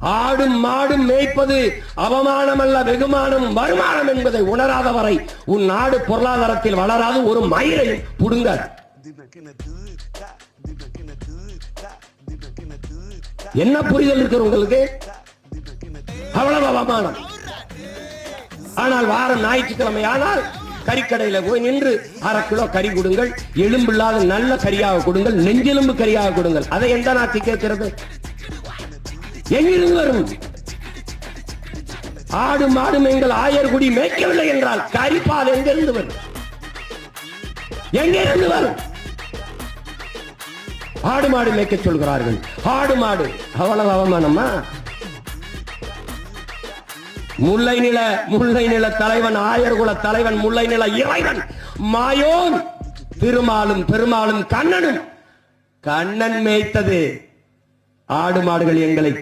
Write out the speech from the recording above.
ஆடும் மாடும் மேய்ப்பது அவமானம் அல்ல வெகுமானம் வருமானம் என்பதை உணராத வரை உன் நாடு பொருளாதாரத்தில் வளராது ஒரு மயிரையும் புடுங்க என்ன புரிதல் இருக்கிற உங்களுக்கு? அவ்வளவு அவமானம். ஆனால் வாரம் ஞாயிற்றுக்கிழமை ஆனால் கறிக்கடையில போய் நின்று அரை கிலோ கறி கொடுங்கள் எலும்பில்லாத நல்ல கறியாக கொடுங்கள் நெஞ்செலும்பு கறியாக கொடுங்கள். அதை எந்த நாத்தி கேட்கிறது எங்கிருந்து வரும்? ஆடு மாடு எங்கள் ஆயர்குடி மேய்க்கவில்லை என்றால் கரிப்பால் எங்கிருந்து வரும்? எங்கிருந்து வரும்? ஆடு மாடு மேய்க்க சொல்கிறார்கள். ஆடு மாடு அவ்வளவு அவமானமா? முல்லை நில முல்லை நில தலைவன் ஆயர்குல தலைவன் முல்லை நில இறைவன் மாயோன் திருமாலும் பெருமாளும் கண்ணனும். கண்ணன் மேய்த்தது. ஆடு மாடுகள் எங்களை